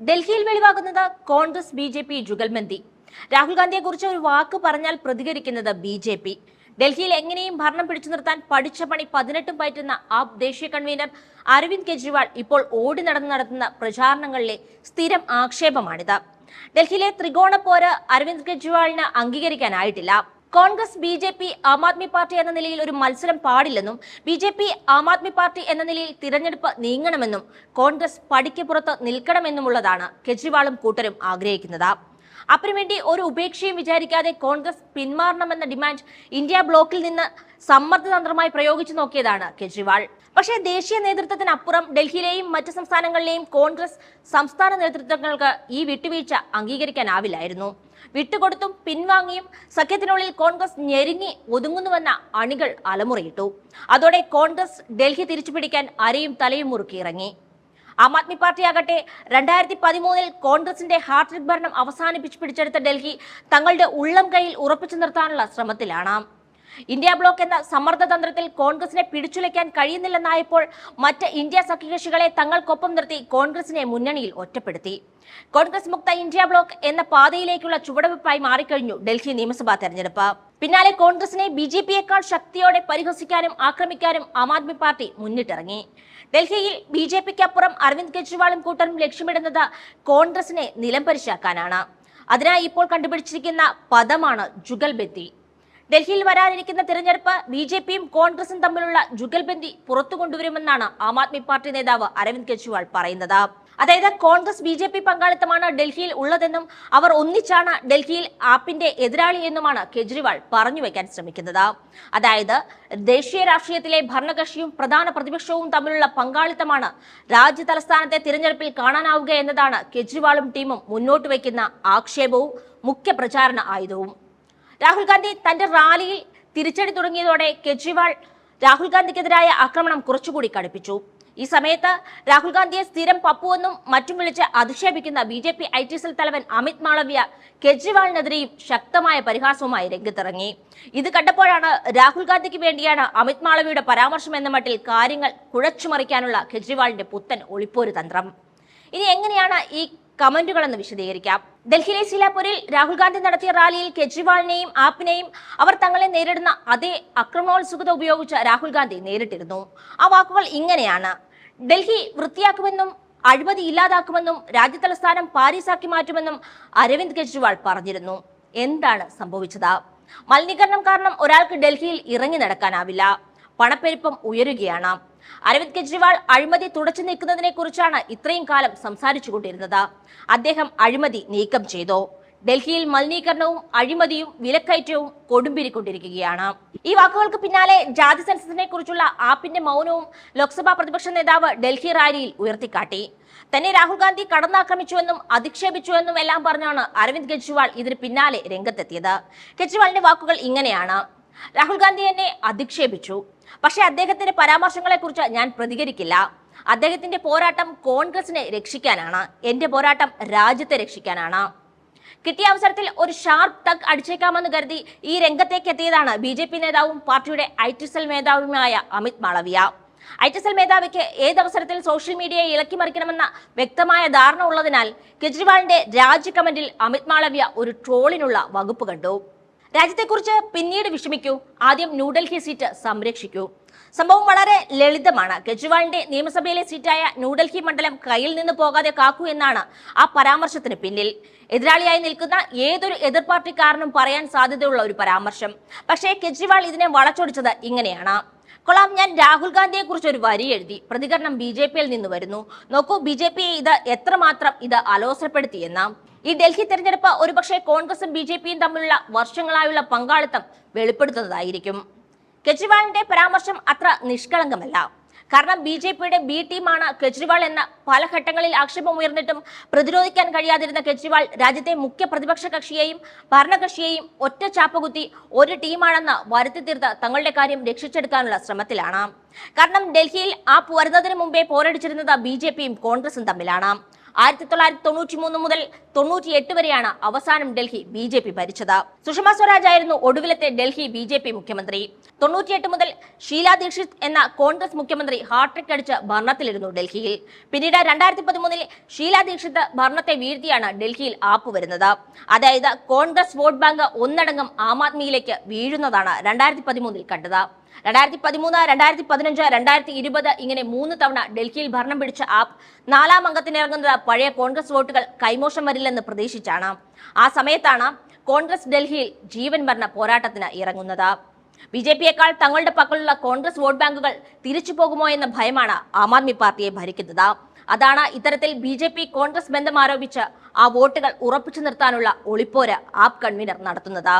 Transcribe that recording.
ഡൽഹിയിൽ വെളിവാകുന്നത് Congress B J P ജുഗൽബന്ദി രാഹുൽ ഗാന്ധിയെ കുറിച്ച് ഒരു വാക്ക് പറഞ്ഞാൽ പ്രതികരിക്കുന്നത് ബി ജെ പി. ഡൽഹിയിൽ എങ്ങനെയും ഭരണം പിടിച്ചു നിർത്താൻ പഠിച്ച പണി പതിനെട്ടും പയറ്റുന്ന ആപ് ദേശീയ കൺവീനർ അരവിന്ദ് കെജ്രിവാൾ ഇപ്പോൾ ഓടി നടന്ന് നടത്തുന്ന പ്രചാരണങ്ങളിലെ സ്ഥിരം ആക്ഷേപമാണിത്. ഡൽഹിയിലെ ത്രികോണ പോര് അരവിന്ദ് കെജ്രിവാളിന് അംഗീകരിക്കാനായിട്ടില്ല. Congress B J P Aam Aadmi Party എന്ന നിലയിൽ ഒരു മത്സരം പാടില്ലെന്നും B J P Aam Aadmi Party എന്ന നിലയിൽ തിരഞ്ഞെടുപ്പ് നീങ്ങണമെന്നും കോൺഗ്രസ് പടിക്ക് പുറത്ത് നിൽക്കണമെന്നുമുള്ളതാണ് കെജ്രിവാളും കൂട്ടരും ആഗ്രഹിക്കുന്നത്. അതിനുവേണ്ടി ഒരു ഉപേക്ഷയും വിചാരിക്കാതെ കോൺഗ്രസ് പിന്മാറണമെന്ന ഡിമാൻഡ് ഇന്ത്യ ബ്ലോക്കിൽ നിന്ന് സമ്മർദ്ദതന്ത്രമായി പ്രയോഗിച്ചു നോക്കിയതാണ് കെജ്രിവാൾ. പക്ഷേ ദേശീയ നേതൃത്വത്തിനപ്പുറം ഡൽഹിയിലെയും മറ്റ് സംസ്ഥാനങ്ങളിലെയും കോൺഗ്രസ് സംസ്ഥാന നേതൃത്വങ്ങൾക്ക് ഈ വിട്ടുവീഴ്ച അംഗീകരിക്കാനാവില്ലായിരുന്നു. വിട്ടുകൊടുത്തും പിൻവാങ്ങിയും സഖ്യത്തിനുള്ളിൽ കോൺഗ്രസ് ഞെരുങ്ങി ഒതുങ്ങുന്നുവെന്ന അണികൾ അലമുറയിട്ടു. അതോടെ കോൺഗ്രസ് ഡൽഹി തിരിച്ചുപിടിക്കാൻ അരയും തലയും മുറുക്കിയിറങ്ങി ആം ആദ്മി പാർട്ടിയാകട്ടെ രണ്ടായിരത്തി പതിമൂന്നിൽ കോൺഗ്രസിന്റെ ഹാർട്രിക് ഭരണം അവസാനിപ്പിച്ച് പിടിച്ചെടുത്ത ഡൽഹി തങ്ങളുടെ ഉള്ളം കൈയിൽ ഉറപ്പിച്ചു നിർത്താനുള്ള ശ്രമത്തിലാണ്. ഇന്ത്യ ബ്ലോക്ക് എന്ന സമ്മർദ്ദതന്ത്രത്തിൽ കോൺഗ്രസിനെ പിടിച്ചുലയ്ക്കാൻ കഴിയുന്നില്ലെന്നായപ്പോൾ മറ്റ് ഇന്ത്യ സഖ്യകക്ഷികളെ തങ്ങൾക്കൊപ്പം നിർത്തി കോൺഗ്രസിനെ മുന്നണിയിൽ ഒറ്റപ്പെടുത്തി. കോൺഗ്രസ് മുക്ത ഇന്ത്യ ബ്ലോക്ക് എന്ന പാതയിലേക്കുള്ള ചുവടുവെപ്പായി മാറിക്കഴിഞ്ഞു ഡൽഹി നിയമസഭാ തെരഞ്ഞെടുപ്പ്. പിന്നാലെ കോൺഗ്രസിനെ ബി ജെ പിയേക്കാൾ ശക്തിയോടെ പരിഹസിക്കാനും ആക്രമിക്കാനും ആം ആദ്മി പാർട്ടി മുന്നിട്ടിറങ്ങി. ഡൽഹിയിൽ ബി ജെ പിക്ക് അപ്പുറം അരവിന്ദ് കെജ്രിവാളും കൂട്ടരും ലക്ഷ്യമിടുന്നത് കോൺഗ്രസിനെ നിലംപരിശാക്കാനാണ്. അതിനായി ഇപ്പോൾ കണ്ടുപിടിച്ചിരിക്കുന്ന പദമാണ് ജുഗൽബന്ദി ഡൽഹിയിൽ വരാനിരിക്കുന്ന തിരഞ്ഞെടുപ്പ് ബി ജെ പിയും കോൺഗ്രസും തമ്മിലുള്ള ജുഗൽബന്ദി പുറത്തു കൊണ്ടുവരുമെന്നാണ് ആം ആദ്മി പാർട്ടി നേതാവ് അരവിന്ദ് കെജ്രിവാൾ പറയുന്നത്. അതായത് കോൺഗ്രസ് ബി ജെ പി പങ്കാളിത്തമാണ് ഡൽഹിയിൽ ഉള്ളതെന്നും അവർ ഒന്നിച്ചാണ് ഡൽഹിയിൽ ആപ്പിന്റെ എതിരാളി എന്നുമാണ് കെജ്രിവാൾ പറഞ്ഞു വയ്ക്കാൻ ശ്രമിക്കുന്നത്. അതായത് ദേശീയ രാഷ്ട്രീയത്തിലെ ഭരണകക്ഷിയും പ്രധാന പ്രതിപക്ഷവും തമ്മിലുള്ള പങ്കാളിത്തമാണ് രാജ്യ തലസ്ഥാനത്തെ തിരഞ്ഞെടുപ്പിൽ കാണാനാവുക എന്നതാണ് കെജ്രിവാളും ടീമും മുന്നോട്ട് വയ്ക്കുന്ന ആക്ഷേപവും മുഖ്യ പ്രചാരണ ആയുധവും. രാഹുൽ ഗാന്ധി തന്റെ റാലിയിൽ തിരിച്ചടി തുടങ്ങിയതോടെ കെജ്രിവാൾ രാഹുൽ ഗാന്ധിക്കെതിരായ ആക്രമണം കുറച്ചുകൂടി കടുപ്പിച്ചു. ഈ സമയത്ത് രാഹുൽ ഗാന്ധിയെ സ്ഥിരം പപ്പുവെന്നും മറ്റും വിളിച്ച് അധിക്ഷേപിക്കുന്ന B J P I T cell തലവൻ അമിത് മാളവ്യ കെജ്രിവാളിനെതിരെയും ശക്തമായ പരിഹാസവുമായി രംഗത്തിറങ്ങി. ഇത് കണ്ടപ്പോഴാണ് രാഹുൽ ഗാന്ധിക്ക് വേണ്ടിയാണ് അമിത് മാളവിയുടെ പരാമർശം എന്ന മട്ടിൽ കാര്യങ്ങൾ കുഴച്ചുമറിക്കാനുള്ള കെജ്രിവാളിന്റെ പുത്തൻ ഒളിപ്പോര് തന്ത്രം ഇനി എങ്ങനെയാണ് ഈ കമന്റുകളെന്ന് വിശദീകരിക്കാം. ഡൽഹിയിലെ സീലാപൂരിൽ രാഹുൽ ഗാന്ധി നടത്തിയ റാലിയിൽ കെജ്രിവാളിനെയും ആപ്പിനെയും അവർ തങ്ങളെ നേരിടുന്ന അതേ ആക്രമണോത്സുകത ഉപയോഗിച്ച് രാഹുൽ ഗാന്ധി നേരിട്ടിരുന്നു. ആ വാക്കുകൾ ഇങ്ങനെയാണ്. ഡൽഹി വൃത്തിയാക്കുമെന്നും അഴിമതി ഇല്ലാതാക്കുമെന്നും രാജ്യതലസ്ഥാനം പാരീസാക്കി മാറ്റുമെന്നും അരവിന്ദ് കെജ്രിവാൾ പറഞ്ഞിരുന്നു. എന്താണ് സംഭവിച്ചത്? മലിനീകരണം കാരണം ഒരാൾക്ക് ഡൽഹിയിൽ ഇറങ്ങി നടക്കാനാവില്ല. പണപ്പെരുപ്പം ഉയരുകയാണ്. അരവിന്ദ് കെജ്രിവാൾ അഴിമതി തുടച്ചു നീക്കുന്നതിനെ കുറിച്ചാണ് ഇത്രയും കാലം സംസാരിച്ചുകൊണ്ടിരുന്നത്. അദ്ദേഹം അഴിമതി നീക്കം ചെയ്തു. ഡൽഹിയിൽ മലിനീകരണവും അഴിമതിയും വിലക്കയറ്റവും കൊടുമ്പിരിക്കൊണ്ടിരിക്കുകയാണ്. ഈ വാക്കുകൾക്ക് പിന്നാലെ ജാതി സെൻസസിനെ കുറിച്ചുള്ള ആപ്പിന്റെ മൗനവും ലോക്സഭാ പ്രതിപക്ഷ നേതാവ് ഡൽഹി റാലിയിൽ ഉയർത്തിക്കാട്ടി. തന്നെ രാഹുൽ ഗാന്ധി കടന്നാക്രമിച്ചുവെന്നും അധിക്ഷേപിച്ചുവെന്നും എല്ലാം പറഞ്ഞാണ് അരവിന്ദ് കെജ്രിവാൾ ഇതിന് പിന്നാലെ രംഗത്തെത്തിയത്. കെജ്രിവാളിന്റെ വാക്കുകൾ ഇങ്ങനെയാണ്. രാഹുൽ ഗാന്ധി എന്നെ അധിക്ഷേപിച്ചു. പക്ഷേ അദ്ദേഹത്തിന്റെ പരാമർശങ്ങളെ കുറിച്ച് ഞാൻ പ്രതികരിക്കില്ല. അദ്ദേഹത്തിന്റെ പോരാട്ടം കോൺഗ്രസിനെ രക്ഷിക്കാനാണ്. എന്റെ പോരാട്ടം രാജ്യത്തെ രക്ഷിക്കാനാണ്. കിട്ടിയ അവസരത്തിൽ ഒരു ഷാർപ്പ് തക് അടിച്ചേക്കാമെന്ന് കരുതി ഈ രംഗത്തേക്ക് എത്തിയതാണ് ബി ജെ പി നേതാവും പാർട്ടിയുടെ ഐ ടി സെൽ മേധാവിയുമായ Amit Malviya. I T cell മേധാവിക്ക് ഏതവസരത്തിൽ സോഷ്യൽ മീഡിയയെ ഇളക്കി മറിക്കണമെന്ന വ്യക്തമായ ധാരണ ഉള്ളതിനാൽ കെജ്രിവാളിന്റെ രാജി കമന്റിൽ അമിത് മാളവിയ ഒരു ട്രോളിനുള്ള വകുപ്പ് കണ്ടു. രാജ്യത്തെക്കുറിച്ച് പിന്നീട് വിഷമിക്കൂ. ആദ്യം ന്യൂഡൽഹി സീറ്റ് സംരക്ഷിക്കൂ. സംഭവം വളരെ ലളിതമാണ്. കെജ്രിവാളിന്റെ നിയമസഭയിലെ സീറ്റായ ന്യൂഡൽഹി മണ്ഡലം കയ്യിൽ നിന്ന് പോകാതെ കാക്കൂ എന്നാണ് ആ പരാമർശത്തിന് പിന്നിൽ. എതിരാളിയായി നിൽക്കുന്ന ഏതൊരു എതിർ പാർട്ടിക്കാരനും പറയാൻ സാധ്യതയുള്ള ഒരു പരാമർശം. പക്ഷേ കെജ്രിവാൾ ഇതിനെ വളച്ചൊടിച്ചത് ഇങ്ങനെയാണ്. കൊള്ളാം ഞാൻ രാഹുൽ ഗാന്ധിയെ കുറിച്ച് ഒരു വരി എഴുതി. പ്രതികരണം ബി ജെ പിയിൽ നിന്ന് വരുന്നു. നോക്കൂ ബി ജെ പിയെ ഇത് എത്രമാത്രം ഇത് അലോസരപ്പെടുത്തിയെന്ന് ഈ ഡൽഹി തെരഞ്ഞെടുപ്പ് ഒരുപക്ഷെ കോൺഗ്രസും ബി ജെ പിയും തമ്മിലുള്ള വർഷങ്ങളായുള്ള പങ്കാളിത്തം വെളിപ്പെടുത്തുന്നതായിരിക്കും. കെജ്രിവാളിന്റെ പരാമർശം അത്ര നിഷ്കളങ്കമല്ല. കാരണം ബി ജെ പിയുടെ ബി ടീമാണ് കെജ്രിവാൾ എന്ന പല ഘട്ടങ്ങളിൽ ആക്ഷേപം ഉയർന്നിട്ടും പ്രതിരോധിക്കാൻ കഴിയാതിരുന്ന കെജ്രിവാൾ രാജ്യത്തെ മുഖ്യ പ്രതിപക്ഷ കക്ഷിയെയും ഭരണകക്ഷിയെയും ഒറ്റ ചാപ്പകുത്തി ഒരു ടീമാണെന്ന് വരുത്തി തീർത്ത് തങ്ങളുടെ കാര്യം രക്ഷിച്ചെടുക്കാനുള്ള ശ്രമത്തിലാണ്. കാരണം ഡൽഹിയിൽ ആ വരുന്നതിന് മുമ്പേ പോരടിച്ചിരുന്നത് ബി ജെ പിയും കോൺഗ്രസും തമ്മിലാണ്. ആയിരത്തി തൊള്ളായിരത്തി തൊണ്ണൂറ്റി മൂന്ന് മുതൽ തൊണ്ണൂറ്റി എട്ട് വരെയാണ് അവസാനം ഡൽഹി ബി ജെ പി ഭരിച്ചത്. സുഷമ സ്വരാജ് ആയിരുന്നു ഒടുവിലത്തെ ഡൽഹി ബി ജെ പി മുഖ്യമന്ത്രി. തൊണ്ണൂറ്റിയെട്ട് മുതൽ ഷീല ദീക്ഷിത് എന്ന കോൺഗ്രസ് മുഖ്യമന്ത്രി ഹാർട്രിക് അടിച്ച് ഭരണത്തിലിരുന്നു ഡൽഹിയിൽ. പിന്നീട് രണ്ടായിരത്തി പതിമൂന്നിൽ ഷീല ദീക്ഷിത് ഭരണത്തെ വീഴ്ത്തിയാണ് ഡൽഹിയിൽ ആപ്പ് വരുന്നത്. അതായത് കോൺഗ്രസ് വോട്ട് ബാങ്ക് ഒന്നടങ്കം ആം ആദ്മിയിലേക്ക് വീഴുന്നതാണ് രണ്ടായിരത്തി പതിമൂന്നിൽ കണ്ടത്. രണ്ടായിരത്തി പതിമൂന്ന് രണ്ടായിരത്തി പതിനഞ്ച് രണ്ടായിരത്തി ഇരുപത് ഇങ്ങനെ മൂന്ന് തവണ ഡൽഹിയിൽ ഭരണം പിടിച്ച ആപ്പ് നാലാം അംഗത്തിനിറങ്ങുന്നത് പഴയ കോൺഗ്രസ് വോട്ടുകൾ കൈമോശം വരില്ലെന്ന് പ്രതീക്ഷിച്ചാണ്. ആ സമയത്താണ് കോൺഗ്രസ് ഡൽഹിയിൽ ജീവൻ മരണ പോരാട്ടത്തിന് ഇറങ്ങുന്നത്. ബി ജെ പിയേക്കാൾ തങ്ങളുടെ പക്കലുള്ള കോൺഗ്രസ് വോട്ട് ബാങ്കുകൾ തിരിച്ചു പോകുമോ എന്ന ഭയമാണ് ആം ആദ്മി പാർട്ടിയെ ഭരിക്കുന്നത്. അതാണ് ഇത്തരത്തിൽ ബി ജെ പി കോൺഗ്രസ് ബന്ധം ആരോപിച്ച് ആ വോട്ടുകൾ ഉറപ്പിച്ചു നിർത്താനുള്ള ഒളിപ്പോര് ആപ്പ് കൺവീനർ നടത്തുന്നത്.